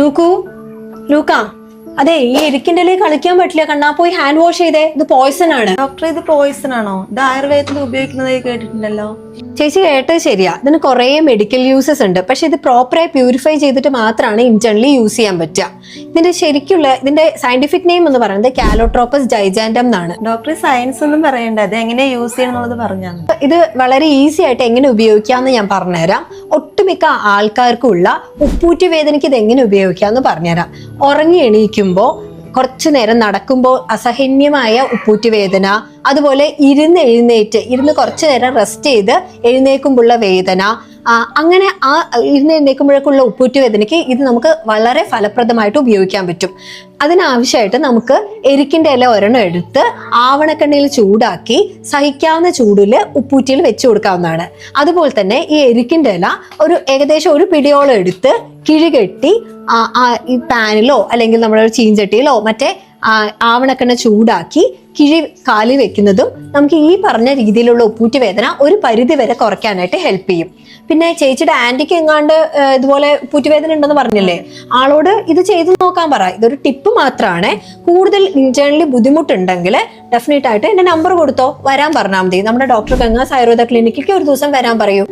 ലൂക്കു ലൂക്ക അതെ ഈ എരിക്കിന്റെ ഇലയിൽ കളിക്കാൻ പറ്റില്ല. കണ്ണാ പോയി ഹാൻഡ് വാഷ് ചെയ്തേ. ഇത് പോയിസൺ ആണ്. ഡോക്ടർ ഇത് പോയിസൺ ആണോ? ഇത് ആയുർവേദത്തിൽ ഉപയോഗിക്കുന്നതായി കേട്ടിട്ടുണ്ടല്ലോ. ചേച്ചി കേട്ടത് ശരിയാ. ഇതിന് കുറേ മെഡിക്കൽ യൂസസ് ഉണ്ട്. പക്ഷെ ഇത് പ്രോപ്പറായി പ്യൂരിഫൈ ചെയ്തിട്ട് മാത്രമാണ് ഇന്റേണലി യൂസ് ചെയ്യാൻ പറ്റുക. ഇതിന്റെ ശരിക്കുള്ള ഇതിന്റെ സയന്റിഫിക് നെയിം എന്ന് പറയുന്നത് കാലോട്രോപ്പസ് ജൈജാൻഡം എന്നാണ്. ഡോക്ടർ സയൻസ് ഒന്നും പറയണ്ട. അത് എങ്ങനെ യൂസ് ചെയ്യണം എന്നുള്ളത് പറഞ്ഞാണ്. ഇത് വളരെ ഈസി ആയിട്ട് എങ്ങനെ ഉപയോഗിക്കാമെന്ന് ഞാൻ പറഞ്ഞുതരാം. ഒട്ടുമിക്ക ആൾക്കാർക്കുള്ള ഉപ്പൂറ്റി വേദനയ്ക്ക് ഇത് എങ്ങനെ ഉപയോഗിക്കാമെന്ന് പറഞ്ഞുതരാം. ഉറങ്ങി എണീക്കുമ്പോൾ കുറച്ചു നേരം നടക്കുമ്പോൾ അസഹന്യമായ ഉപ്പൂറ്റി വേദന അതുപോലെ ഇരുന്ന് എഴുന്നേറ്റ് ഇരുന്ന് കുറച്ചു നേരം റെസ്റ്റ് ചെയ്ത് എഴുന്നേക്കുമ്പോഴുള്ള വേദന അങ്ങനെ ആ ഇരുന്ന് എഴുന്നേക്കുമ്പോഴേക്കുള്ള ഉപ്പൂറ്റ് വേദനയ്ക്ക് ഇത് നമുക്ക് വളരെ ഫലപ്രദമായിട്ട് ഉപയോഗിക്കാൻ പറ്റും. അതിനാവശ്യമായിട്ട് നമുക്ക് എരിക്കിന്റെ ഇല ഒരെണ്ണം എടുത്ത് ആവണക്കെണ്ണയിൽ ചൂടാക്കി സഹിക്കാവുന്ന ചൂടിൽ ഉപ്പൂറ്റിയിൽ വെച്ച് കൊടുക്കാവുന്നതാണ്. അതുപോലെ തന്നെ ഈ എരിക്കിന്റെ ഇല ഒരു ഏകദേശം ഒരു പിടിയോളം എടുത്ത് കിഴികെട്ടി ഈ പാനിലോ അല്ലെങ്കിൽ നമ്മുടെ ഒരു ചീഞ്ചട്ടിയിലോ മറ്റേ ആവണക്കെണ്ണ ചൂടാക്കി കിഴി കാലി വെക്കുന്നതും നമുക്ക് ഈ പറഞ്ഞ രീതിയിലുള്ള ഉപ്പൂറ്റി വേദന ഒരു പരിധി വരെ കുറയ്ക്കാനായിട്ട് ഹെൽപ്പ് ചെയ്യും. പിന്നെ ചേച്ചിയുടെ ആന്റിക്ക് എങ്ങാണ്ട് ഇതുപോലെ ഉപ്പൂറ്റി വേദന ഉണ്ടെന്ന് പറഞ്ഞില്ലേ? ആളോട് ഇത് ചെയ്തു നോക്കാൻ പറ. ഇതൊരു ടിപ്പ് മാത്രമാണ് കൂടുതൽ ഇന്റേണലി ബുദ്ധിമുട്ടുണ്ടെങ്കിൽ ഡെഫിനറ്റ് ആയിട്ട് എന്റെ നമ്പർ കൊടുത്തോ. വരാൻ പറഞ്ഞാൽ മതി. നമ്മുടെ ഡോക്ടർ ഗംഗാസ് ആയുർവേദ ക്ലിനിക്കിലേക്ക് ഒരു ദിവസം വരാൻ പറയൂ.